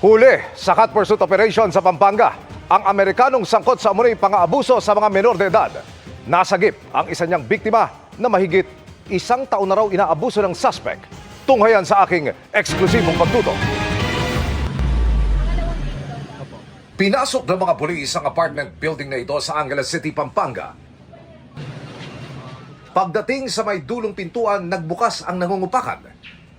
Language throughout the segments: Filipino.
Huli sa cut pursuit operation sa Pampanga, ang Amerikanong sangkot sa umunoy pang-aabuso sa mga menor de edad. Nasagip ang isa niyang biktima na mahigit isang taon na raw inaabuso ng suspect. Tunghayan sa aking eksklusibong pagtuto. Pinasok ng mga pulis ang apartment building na ito sa Angeles City, Pampanga. Pagdating sa may dulong pintuan, nagbukas ang nangungupakan.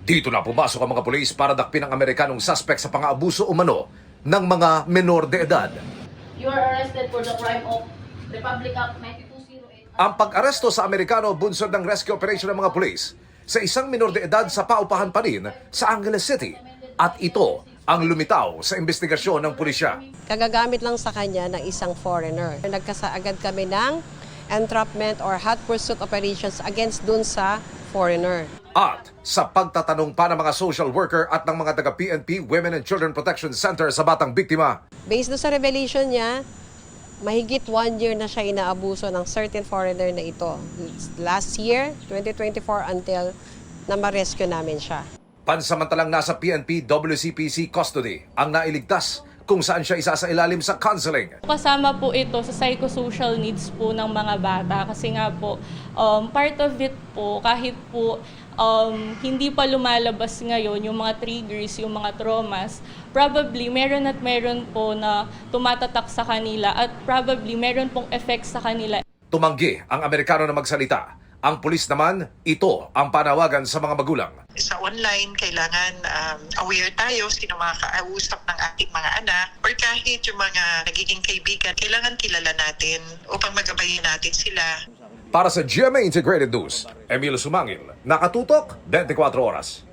Dito na pumasok ang mga pulis para dakpin ang Amerikanong suspect sa pang-aabuso umano ng mga menor de edad. You are arrested for the crime of Republic Act 9208. Ang pag-aresto sa Amerikano bunsod ng rescue operation ng mga pulis sa isang menor de edad sa paupahan pa rin sa Angeles City. At ito ang lumitaw sa investigasyon ng pulisya. Kagagamit lang sa kanya ng isang foreigner. Nagkasaagad kami ng entrapment or hot pursuit operations against dun sa foreigner. At sa pagtatanong pa ng mga social worker at ng mga taga-PNP Women and Children Protection Center sa batang biktima, Based sa revelation niya, mahigit one year na siya inaabuso ng certain foreigner na ito. Last year, 2024, until na ma-rescue namin siya. pansamantalang nasa PNP WCPC custody ang nailigtas kung saan siya isa sa ilalim sa counseling. Kasama po ito sa psychosocial needs po ng mga bata kasi nga po um, part of it po kahit po um, hindi pa lumalabas ngayon yung mga triggers, yung mga traumas, probably meron at meron po na tumatatak sa kanila at probably meron pong effect sa kanila Tumanggi ang Amerikano na magsalita. Ang pulis naman, ito ang panawagan sa mga magulang. Sa online, kailangan um, aware tayo sino mga kausap ng ating mga anak or kahit yung mga nagiging kaibigan, kailangan kilala natin upang magabayin natin sila. Para sa GMA Integrated News, Emil Sumangil, nakatutok 24 oras.